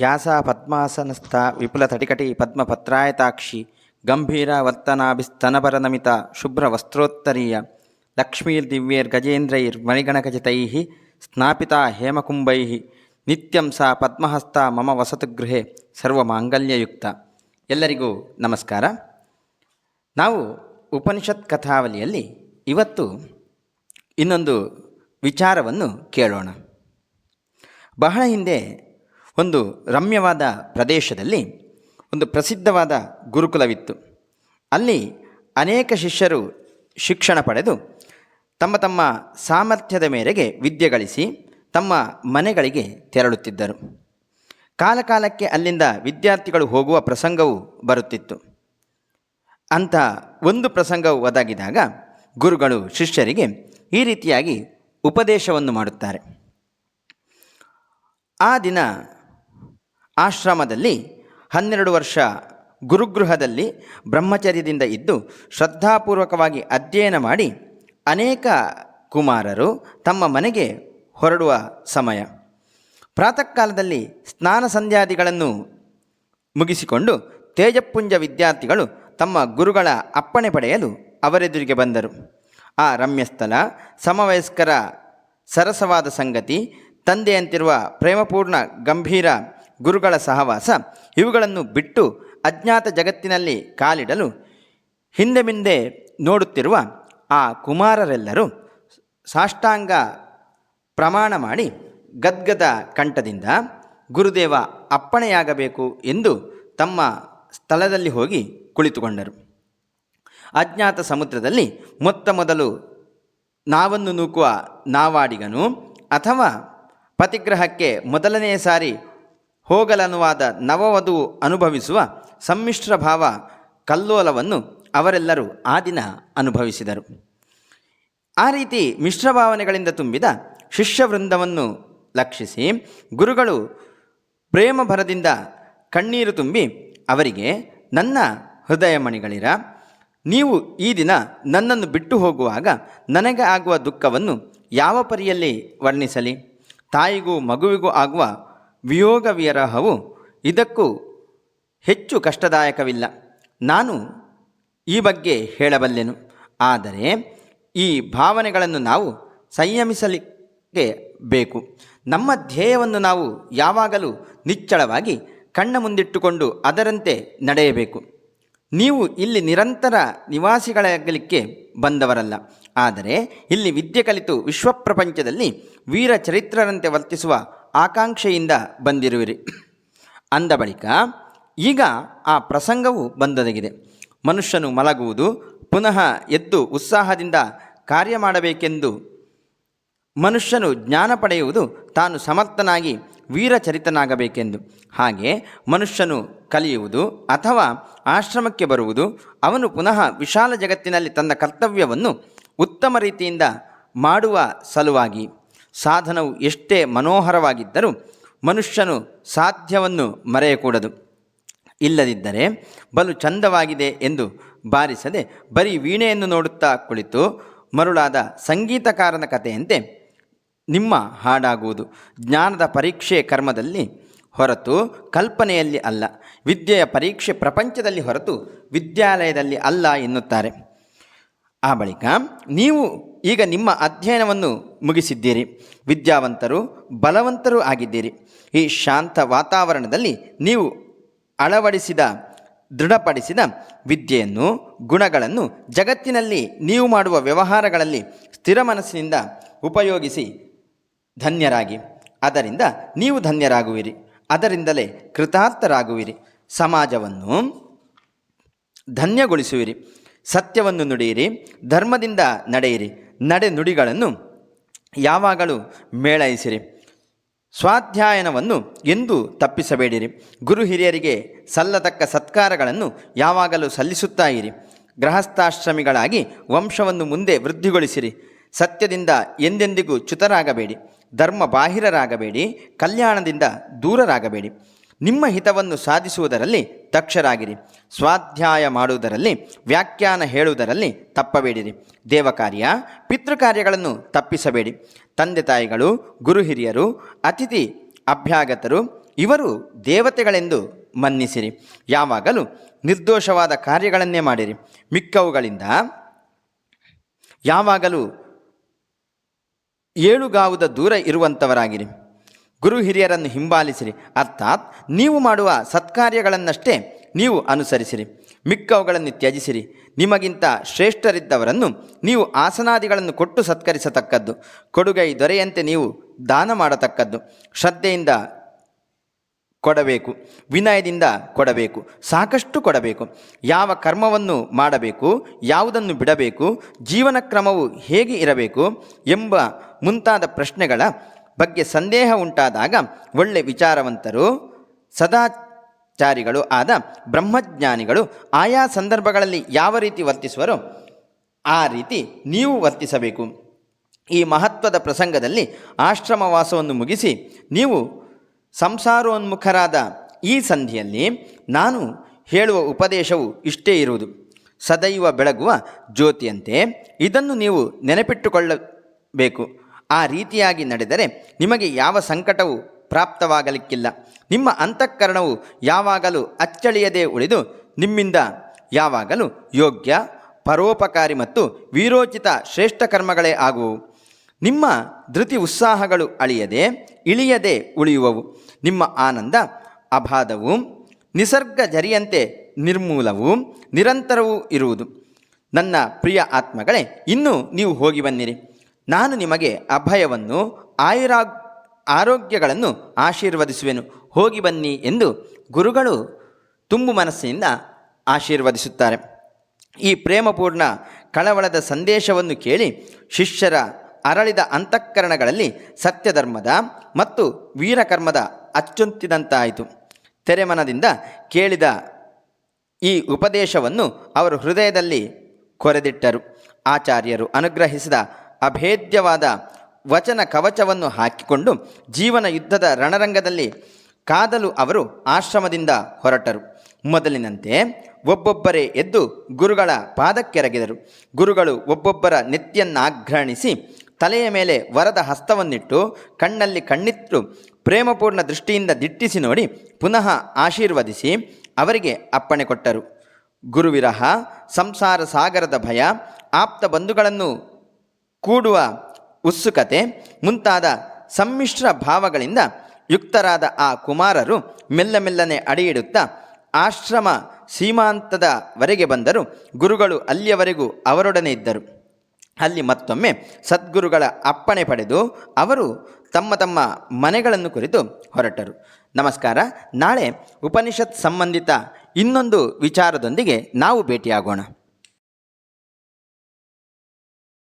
ಯಾಸಾ ಪದ್ಮಾಸನಸ್ಥ ವಿಪುಲ ತಟಿಕಟಿ ಪದ್ಮಪತ್ರಾಯತಾಕ್ಷಿ ದಿವ್ಯೈರ್ ಗಜೇಂದ್ರೈರ್ ಲಕ್ಷ್ಮೀರ್ದಿವ್ಯೈರ್ಗಜೇಂದ್ರೈರ್ಮಣಿಗಣಕಚಿತೈः ಸ್ನಾಪಿತ ಹೇಮಕುಂಭೈ ನಿತ್ಯಂ ಸಾ ಪದ್ಮಹಸ್ತ ಮಮ ವಸತು ಗೃಹೆ ಸರ್ವಮಾಂಗಲ್ಯಯುಕ್ತ. ಎಲ್ಲರಿಗೂ ನಮಸ್ಕಾರ. ನಾವು ಉಪನಿಷತ್ ಕಥಾವಲಿಯಲ್ಲಿ ಇವತ್ತು ಇನ್ನೊಂದು ವಿಚಾರವನ್ನು ಕೇಳೋಣ. ಬಹಳ ಹಿಂದೆ ಒಂದು ರಮ್ಯವಾದ ಪ್ರದೇಶದಲ್ಲಿ ಒಂದು ಪ್ರಸಿದ್ಧವಾದ ಗುರುಕುಲವಿತ್ತು. ಅಲ್ಲಿ ಅನೇಕ ಶಿಷ್ಯರು ಶಿಕ್ಷಣ ಪಡೆದು ತಮ್ಮ ತಮ್ಮ ಸಾಮರ್ಥ್ಯದ ಮೇರೆಗೆ ವಿದ್ಯೆ ಗಳಿಸಿ ತಮ್ಮ ಮನೆಗಳಿಗೆ ತೆರಳುತ್ತಿದ್ದರು. ಕಾಲಕಾಲಕ್ಕೆ ಅಲ್ಲಿಂದ ವಿದ್ಯಾರ್ಥಿಗಳು ಹೋಗುವ ಪ್ರಸಂಗವು ಬರುತ್ತಿತ್ತು. ಅಂಥ ಒಂದು ಪ್ರಸಂಗವು ಒದಗಿದಾಗ ಗುರುಗಳು ಶಿಷ್ಯರಿಗೆ ಈ ರೀತಿಯಾಗಿ ಉಪದೇಶವನ್ನು ಮಾಡುತ್ತಾರೆ. ಆ ದಿನ ಆಶ್ರಮದಲ್ಲಿ ಹನ್ನೆರಡು ವರ್ಷ ಗುರುಗೃಹದಲ್ಲಿ ಬ್ರಹ್ಮಚರ್ಯದಿಂದ ಇದ್ದು ಶ್ರದ್ಧಾಪೂರ್ವಕವಾಗಿ ಅಧ್ಯಯನ ಮಾಡಿ ಅನೇಕ ಕುಮಾರರು ತಮ್ಮ ಮನೆಗೆ ಹೊರಡುವ ಸಮಯ. ಪ್ರಾತಃ ಕಾಲದಲ್ಲಿ ಸ್ನಾನ ಸಂಧ್ಯಾದಿಗಳನ್ನು ಮುಗಿಸಿಕೊಂಡು ತೇಜಪುಂಜ ವಿದ್ಯಾರ್ಥಿಗಳು ತಮ್ಮ ಗುರುಗಳ ಅಪ್ಪಣೆ ಪಡೆಯಲು ಅವರೆದುರಿಗೆ ಬಂದರು. ಆ ರಮ್ಯಸ್ಥಳ, ಸಮವಯಸ್ಕರ ಸರಸವಾದ ಸಂಗತಿ, ತಂದೆಯಂತಿರುವ ಪ್ರೇಮಪೂರ್ಣ ಗಂಭೀರ ಗುರುಗಳ ಸಹವಾಸ, ಇವುಗಳನ್ನು ಬಿಟ್ಟು ಅಜ್ಞಾತ ಜಗತ್ತಿನಲ್ಲಿ ಕಾಲಿಡಲು ಹಿಂದೆ ಮುಂದೆ ನೋಡುತ್ತಿರುವ ಆ ಕುಮಾರರೆಲ್ಲರೂ ಸಾಷ್ಟಾಂಗ ಪ್ರಮಾಣ ಮಾಡಿ ಗದ್ಗದ ಕಂಠದಿಂದ ಗುರುದೇವ ಅಪ್ಪಣೆಯಾಗಬೇಕು ಎಂದು ತಮ್ಮ ಸ್ಥಳದಲ್ಲಿ ಹೋಗಿ ಕುಳಿತುಕೊಂಡರು. ಅಜ್ಞಾತ ಸಮುದ್ರದಲ್ಲಿ ಮೊತ್ತ ಮೊದಲು ನಾವನ್ನು ನೂಕುವ ನಾವಾಡಿಗನು ಅಥವಾ ಪತಿಗ್ರಹಕ್ಕೆ ಮೊದಲನೆಯ ಸಾರಿ ಹೋಗಲನುವಾದ ನವವಧು ಅನುಭವಿಸುವ ಸಮ್ಮಿಶ್ರ ಭಾವ ಕಲ್ಲೋಲವನ್ನು ಅವರೆಲ್ಲರೂ ಆ ದಿನ ಅನುಭವಿಸಿದರು. ಆ ರೀತಿ ಮಿಶ್ರ ಭಾವನೆಗಳಿಂದ ತುಂಬಿದ ಶಿಷ್ಯವೃಂದವನ್ನು ಲಕ್ಷಿಸಿ ಗುರುಗಳು ಪ್ರೇಮ ಭರದಿಂದ ಕಣ್ಣೀರು ತುಂಬಿ, ಅವರಿಗೆ, ನನ್ನ ಹೃದಯ ಮಣಿಗಳಿರ ನೀವು ಈ ದಿನ ನನ್ನನ್ನು ಬಿಟ್ಟು ಹೋಗುವಾಗ ನನಗೆ ಆಗುವ ದುಃಖವನ್ನು ಯಾವ ಪರಿಯಲ್ಲಿ ವರ್ಣಿಸಲಿ? ತಾಯಿಗೂ ಮಗುವಿಗೂ ಆಗುವ ವಿಯೋಗ ವಿರಹವು ಇದಕ್ಕೂ ಹೆಚ್ಚು ಕಷ್ಟದಾಯಕವಿಲ್ಲ. ನಾನು ಈ ಬಗ್ಗೆ ಹೇಳಬಲ್ಲೆನು. ಆದರೆ ಈ ಭಾವನೆಗಳನ್ನು ನಾವು ಸಂಯಮಿಸಲಿಕ್ಕೆ ಬೇಕು. ನಮ್ಮ ಧ್ಯೇಯವನ್ನು ನಾವು ಯಾವಾಗಲೂ ನಿಚ್ಚಳವಾಗಿ ಕಣ್ಣ ಮುಂದಿಟ್ಟುಕೊಂಡು ಅದರಂತೆ ನಡೆಯಬೇಕು. ನೀವು ಇಲ್ಲಿ ನಿರಂತರ ನಿವಾಸಿಗಳಾಗಲಿಕ್ಕೆ ಬಂದವರಲ್ಲ. ಆದರೆ ಇಲ್ಲಿ ವಿದ್ಯೆ ಕಲಿತು ವಿಶ್ವಪ್ರಪಂಚದಲ್ಲಿ ವೀರ ಚರಿತ್ರರಂತೆ ವರ್ತಿಸುವ ಆಕಾಂಕ್ಷೆಯಿಂದ ಬಂದಿರುವಿರಿ. ಅಂದ ಬಳಿಕ ಈಗ ಆ ಪ್ರಸಂಗವು ಬಂದೊದಗಿದೆ. ಮನುಷ್ಯನು ಮಲಗುವುದು, ಪುನಃ ಎದ್ದು ಉತ್ಸಾಹದಿಂದ ಕಾರ್ಯ ಮಾಡಬೇಕೆಂದು ಮನುಷ್ಯನು ಜ್ಞಾನ ಪಡೆಯುವುದು ತಾನು ಸಮರ್ಥನಾಗಿ ವೀರಚರಿತನಾಗಬೇಕೆಂದು. ಹಾಗೆ ಮನುಷ್ಯನು ಕಲಿಯುವುದು ಅಥವಾ ಆಶ್ರಮಕ್ಕೆ ಬರುವುದು, ಅವನು ಪುನಃ ವಿಶಾಲ ಜಗತ್ತಿನಲ್ಲಿ ತನ್ನ ಕರ್ತವ್ಯವನ್ನು ಉತ್ತಮ ರೀತಿಯಿಂದ ಮಾಡುವ ಸಲುವಾಗಿ. ಸಾಧನವು ಎಷ್ಟೇ ಮನೋಹರವಾಗಿದ್ದರೂ ಮನುಷ್ಯನು ಸಾಧ್ಯವನ್ನು ಮರೆಯಕೂಡದು. ಇಲ್ಲದಿದ್ದರೆ ಬಲು ಚಂದವಾಗಿದೆ ಎಂದು ಬಾರಿಸದೆ ಬರೀ ವೀಣೆಯನ್ನು ನೋಡುತ್ತಾ ಕುಳಿತು ಮರುಳಾದ ಸಂಗೀತಕಾರನ ಕಥೆಯಂತೆ ನಿಮ್ಮ ಹಾಡಾಗುವುದು. ಜ್ಞಾನದ ಪರೀಕ್ಷೆ ಕರ್ಮದಲ್ಲಿ ಹೊರತು ಕಲ್ಪನೆಯಲ್ಲಿ ಅಲ್ಲ. ವಿದ್ಯೆಯ ಪರೀಕ್ಷೆ ಪ್ರಪಂಚದಲ್ಲಿ ಹೊರತು ವಿದ್ಯಾಲಯದಲ್ಲಿ ಅಲ್ಲ ಎನ್ನುತ್ತಾರೆ. ಆ ಬಳಿಕ ನೀವು ಈಗ ನಿಮ್ಮ ಅಧ್ಯಯನವನ್ನು ಮುಗಿಸಿದ್ದೀರಿ. ವಿದ್ಯಾವಂತರು, ಬಲವಂತರೂ ಆಗಿದ್ದೀರಿ. ಈ ಶಾಂತ ವಾತಾವರಣದಲ್ಲಿ ನೀವು ಅಳವಡಿಸಿದ, ದೃಢಪಡಿಸಿದ ವಿದ್ಯೆಯನ್ನು, ಗುಣಗಳನ್ನು ಜಗತ್ತಿನಲ್ಲಿ ನೀವು ಮಾಡುವ ವ್ಯವಹಾರಗಳಲ್ಲಿ ಸ್ಥಿರ ಮನಸ್ಸಿನಿಂದ ಉಪಯೋಗಿಸಿ ಧನ್ಯರಾಗಿ. ಅದರಿಂದ ನೀವು ಧನ್ಯರಾಗುವಿರಿ. ಅದರಿಂದಲೇ ಕೃತಾರ್ಥರಾಗುವಿರಿ. ಸಮಾಜವನ್ನು ಧನ್ಯಗೊಳಿಸುವಿರಿ. ಸತ್ಯವನ್ನು ನುಡಿಯಿರಿ. ಧರ್ಮದಿಂದ ನಡೆಯಿರಿ. ನಡೆ ನುಡಿಗಳನ್ನು ಯಾವಾಗಲೂ ಮೇಳೈಸಿರಿ. ಸ್ವಾಧ್ಯಾಯನವನ್ನು ಎಂದೂ ತಪ್ಪಿಸಬೇಡಿರಿ. ಗುರು ಹಿರಿಯರಿಗೆ ಸಲ್ಲತಕ್ಕ ಸತ್ಕಾರಗಳನ್ನು ಯಾವಾಗಲೂ ಸಲ್ಲಿಸುತ್ತಾ ಇರಿ. ಗೃಹಸ್ಥಾಶ್ರಮಿಗಳಾಗಿ ವಂಶವನ್ನು ಮುಂದೆ ವೃದ್ಧಿಗೊಳಿಸಿರಿ. ಸತ್ಯದಿಂದ ಎಂದೆಂದಿಗೂ ಚ್ಯುತರಾಗಬೇಡಿ. ಧರ್ಮ ಬಾಹಿರರಾಗಬೇಡಿ ಕಲ್ಯಾಣದಿಂದ ದೂರರಾಗಬೇಡಿ. ನಿಮ್ಮ ಹಿತವನ್ನು ಸಾಧಿಸುವುದರಲ್ಲಿ ದಕ್ಷರಾಗಿರಿ ಸ್ವಾಧ್ಯಾಯ ಮಾಡುವುದರಲ್ಲಿ, ವ್ಯಾಖ್ಯಾನ ಹೇಳುವುದರಲ್ಲಿ ತಪ್ಪಬೇಡಿರಿ. ದೇವಕಾರ್ಯ, ಪಿತೃಕಾರ್ಯಗಳನ್ನು ತಪ್ಪಿಸಬೇಡಿ. ತಂದೆ ತಾಯಿಗಳು, ಗುರು ಹಿರಿಯರು, ಅತಿಥಿ ಅಭ್ಯಾಗತರು, ಇವರು ದೇವತೆಗಳೆಂದು ಮನ್ನಿಸಿರಿ. ಯಾವಾಗಲೂ ನಿರ್ದೋಷವಾದ ಕಾರ್ಯಗಳನ್ನೇ ಮಾಡಿರಿ. ಮಿಕ್ಕವುಗಳಿಂದ ಯಾವಾಗಲೂ ಏಳುಗಾವುದ ದೂರ ಇರುವಂಥವರಾಗಿರಿ ಗುರು ಹಿರಿಯರನ್ನು ಹಿಂಬಾಲಿಸಿರಿ. ಅರ್ಥಾತ್ ನೀವು ಮಾಡುವ ಸತ್ಕಾರ್ಯಗಳನ್ನಷ್ಟೇ ನೀವು ಅನುಸರಿಸಿರಿ. ಮಿಕ್ಕವುಗಳನ್ನು ತ್ಯಜಿಸಿರಿ. ನಿಮಗಿಂತ ಶ್ರೇಷ್ಠರಿದ್ದವರನ್ನು ನೀವು ಆಸನಾದಿಗಳನ್ನು ಕೊಟ್ಟು ಸತ್ಕರಿಸತಕ್ಕದ್ದು. ಕೊಡುಗೈ ದೊರೆಯಂತೆ ನೀವು ದಾನ ಮಾಡತಕ್ಕದ್ದು. ಶ್ರದ್ಧೆಯಿಂದ ಕೊಡಬೇಕು. ವಿನಯದಿಂದ ಕೊಡಬೇಕು. ಸಾಕಷ್ಟು ಕೊಡಬೇಕು. ಯಾವ ಕರ್ಮವನ್ನು ಮಾಡಬೇಕು, ಯಾವುದನ್ನು ಬಿಡಬೇಕು ಜೀವನ ಕ್ರಮವು ಹೇಗೆ ಇರಬೇಕು ಎಂಬ ಮುಂತಾದ ಪ್ರಶ್ನೆಗಳ ಬಗ್ಗೆ ಸಂದೇಹ ಉಂಟಾದಾಗ ಒಳ್ಳೆ ವಿಚಾರವಂತರು, ಸದಾಚಾರಿಗಳು ಆದ ಬ್ರಹ್ಮಜ್ಞಾನಿಗಳು ಆಯಾ ಸಂದರ್ಭಗಳಲ್ಲಿ ಯಾವ ರೀತಿ ವರ್ತಿಸುವರೋ ಆ ರೀತಿ ನೀವು ವರ್ತಿಸಬೇಕು. ಈ ಮಹತ್ವದ ಪ್ರಸಂಗದಲ್ಲಿ ಆಶ್ರಮವಾಸವನ್ನು ಮುಗಿಸಿ ನೀವು ಸಂಸಾರೋನ್ಮುಖರಾದ ಈ ಸಂಧಿಯಲ್ಲಿ ನಾನು ಹೇಳುವ ಉಪದೇಶವು ಇಷ್ಟೇ ಇರುವುದು. ಸದೈವ ಬೆಳಗುವ ಜ್ಯೋತಿಯಂತೆ ಇದನ್ನು ನೀವು ನೆನಪಿಟ್ಟುಕೊಳ್ಳಬೇಕು. ಆ ರೀತಿಯಾಗಿ ನಡೆದರೆ ನಿಮಗೆ ಯಾವ ಸಂಕಟವು ಪ್ರಾಪ್ತವಾಗಲಿಕ್ಕಿಲ್ಲ. ನಿಮ್ಮ ಅಂತಃಕರಣವು ಯಾವಾಗಲೂ ಅಚ್ಚಳಿಯದೆ ಉಳಿದು, ನಿಮ್ಮಿಂದ ಯಾವಾಗಲೂ ಯೋಗ್ಯ, ಪರೋಪಕಾರಿ ಮತ್ತು ವೀರೋಚಿತ ಶ್ರೇಷ್ಠ ಕರ್ಮಗಳೇ ಆಗುವು. ನಿಮ್ಮ ಧೃತಿ ಉತ್ಸಾಹಗಳು ಅಳಿಯದೆ, ಇಳಿಯದೆ ಉಳಿಯುವವು. ನಿಮ್ಮ ಆನಂದ ಅಬಾಧವು, ನಿಸರ್ಗ ಜರಿಯಂತೆ ನಿರ್ಮೂಲವೂ, ನಿರಂತರವೂ ಇರುವುದು. ನನ್ನ ಪ್ರಿಯ ಆತ್ಮಗಳೇ, ಇನ್ನೂ ನೀವು ಹೋಗಿ ಬನ್ನಿರಿ. ನಾನು ನಿಮಗೆ ಅಭಯವನ್ನು ಆಯುರಾ ಆರೋಗ್ಯಗಳನ್ನು ಆಶೀರ್ವದಿಸುವೆನು. ಹೋಗಿ ಬನ್ನಿ ಎಂದು ಗುರುಗಳು ತುಂಬು ಮನಸ್ಸಿನಿಂದ ಆಶೀರ್ವದಿಸುತ್ತಾರೆ. ಈ ಪ್ರೇಮಪೂರ್ಣ ಕಳವಳದ ಸಂದೇಶವನ್ನು ಕೇಳಿ ಶಿಷ್ಯರ ಅರಳಿದ ಅಂತಃಕರಣಗಳಲ್ಲಿ ಸತ್ಯಧರ್ಮದ ಮತ್ತು ವೀರಕರ್ಮದ ಅಚ್ಚೊಂತಿದಂತಾಯಿತು. ತೆರೆಮನದಿಂದ ಕೇಳಿದ ಈ ಉಪದೇಶವನ್ನು ಅವರು ಹೃದಯದಲ್ಲಿ ಕೊರೆದಿಟ್ಟರು. ಆಚಾರ್ಯರು ಅನುಗ್ರಹಿಸಿದ ಅಭೇದ್ಯವಾದ ವಚನ ಕವಚವನ್ನು ಹಾಕಿಕೊಂಡು ಜೀವನ ಯುದ್ಧದ ರಣರಂಗದಲ್ಲಿ ಕಾದಲು ಅವರು ಆಶ್ರಮದಿಂದ ಹೊರಟರು. ಮೊದಲಿನಂತೆ ಒಬ್ಬೊಬ್ಬರೇ ಎದ್ದು ಗುರುಗಳ ಪಾದಕ್ಕೆರಗಿದರು. ಗುರುಗಳು ಒಬ್ಬೊಬ್ಬರ ನೆತ್ತಿಯನ್ನಾಘ್ರಾಣಿಸಿ ತಲೆಯ ಮೇಲೆ ವರದ ಹಸ್ತವನ್ನಿಟ್ಟು ಕಣ್ಣಲ್ಲಿ ಕಣ್ಣಿತ್ತು ಪ್ರೇಮಪೂರ್ಣ ದೃಷ್ಟಿಯಿಂದ ದಿಟ್ಟಿಸಿ ನೋಡಿ ಪುನಃ ಆಶೀರ್ವದಿಸಿ ಅವರಿಗೆ ಅಪ್ಪಣೆ ಕೊಟ್ಟರು. ಗುರುವಿರಹ, ಸಂಸಾರ ಸಾಗರದ ಭಯ, ಆಪ್ತ ಬಂಧುಗಳನ್ನು ಕೂಡುವ ಉತ್ಸುಕತೆ ಮುಂತಾದ ಸಮ್ಮಿಶ್ರ ಭಾವಗಳಿಂದ ಯುಕ್ತರಾದ ಆ ಕುಮಾರರು ಮೆಲ್ಲ ಮೆಲ್ಲನೆ ಅಡಿಯಿಡುತ್ತಾ ಆಶ್ರಮ ಸೀಮಾಂತದವರೆಗೆ ಬಂದರು. ಗುರುಗಳು ಅಲ್ಲಿಯವರೆಗೂ ಅವರೊಡನೆ ಇದ್ದರು. ಅಲ್ಲಿ ಮತ್ತೊಮ್ಮೆ ಸದ್ಗುರುಗಳ ಅಪ್ಪಣೆ ಪಡೆದು ಅವರು ತಮ್ಮ ತಮ್ಮ ಮನೆಗಳನ್ನು ಕುರಿತು ಹೊರಟರು. ನಮಸ್ಕಾರ, ನಾಳೆ ಉಪನಿಷತ್ ಸಂಬಂಧಿತ ಇನ್ನೊಂದು ವಿಚಾರದೊಂದಿಗೆ ನಾವು ಭೇಟಿಯಾಗೋಣ.